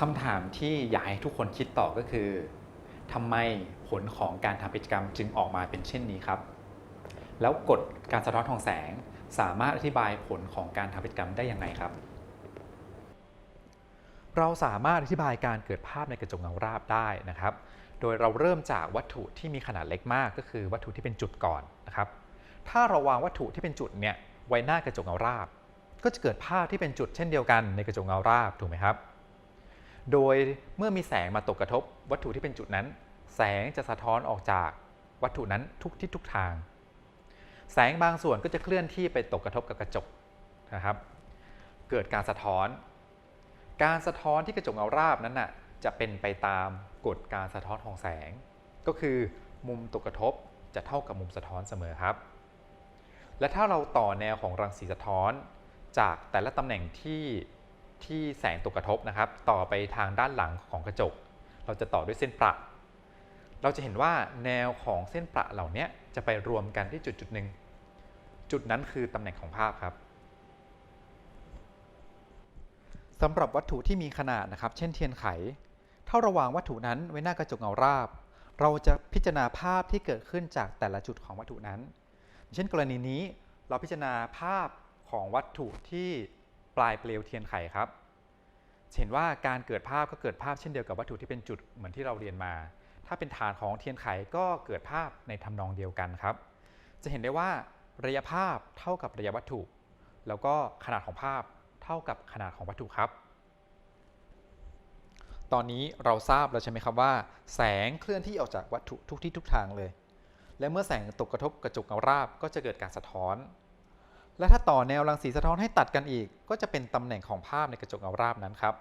คำถามที่อยากให้ทุกคนคิดต่อก็คือทำไมผลของการทำกิจกรรมจึงออกมาเป็นเช่นนี้ครับ แล้วกฎการสะท้อนของแสงสามารถอธิบายผลของการทำกิจกรรมได้ยังไงครับ เราสามารถอธิบายการเกิดภาพในกระจกเงาราบได้นะครับ โดยเราเริ่มจากวัตถุที่มีขนาดเล็กมาก ก็คือวัตถุที่เป็นจุดก่อนนะครับ ถ้าเราวางวัตถุที่เป็นจุดเนี่ยไว้หน้ากระจกเงาราบ ก็จะเกิดภาพที่เป็นจุดเช่นเดียวกันในกระจกเงาราบถูกไหมครับ โดยเมื่อมีแสงมาตกกระทบวัตถุที่เป็นจุดนั้น แสงจะสะท้อนออกจากวัตถุนั้นทุกทิศทุกทาง แสงบางส่วนก็จะเคลื่อนที่ไปตกกระทบกับกระจกนะครับ เกิดการสะท้อน การสะท้อนที่กระจกเงาราบนั้นน่ะจะเป็นไปตามกฎการสะท้อนของแสง ก็คือมุมตกกระทบจะเท่ากับมุมสะท้อนเสมอครับ และถ้าเราต่อแนวของรังสีสะท้อนจากแต่ละตำแหน่งที่ ที่แสงตกกระทบนะครับ ต่อไปทางด้านหลังของกระจก เราจะต่อด้วยเส้นประ เราจะเห็นว่าแนวของเส้นประเหล่านี้จะไปรวมกันที่จุดจุดหนึ่งจุดนั้นคือตำแหน่งของภาพครับสำหรับวัตถุที่มีขนาดนะครับ เช่นเทียนไขถ้าระวางวัตถุนั้นไว้หน้ากระจกเงาราบ เราจะพิจารณาภาพที่เกิดขึ้นจากแต่ละจุดของวัตถุนั้น เช่นกรณีนี้เราพิจารณาภาพของวัตถุที่ ปลายเปลวเทียนไขครับเห็นว่าการเกิดภาพก็เกิดภาพเช่นเดียวกับวัตถุที่เป็นจุดเหมือนที่เราเรียนมา ถ้าเป็นฐานของเทียนไขก็เกิดภาพในทำนองเดียวกันครับ จะเห็นได้ว่าระยะภาพเท่ากับระยะวัตถุ แล้วก็ขนาดของภาพเท่ากับขนาดของวัตถุครับ ตอนนี้เราทราบแล้วใช่ไหมครับว่า แสงเคลื่อนที่ออกจากวัตถุทุกที่ทุกทางเลย และเมื่อแสงตกกระทบกระจกเงาราบก็จะเกิดการสะท้อน และถ้าต่อแนวรังสีสะท้อนให้ตัดกันอีก ก็จะเป็นตำแหน่งของภาพในกระจกเงาราบนั้นครับ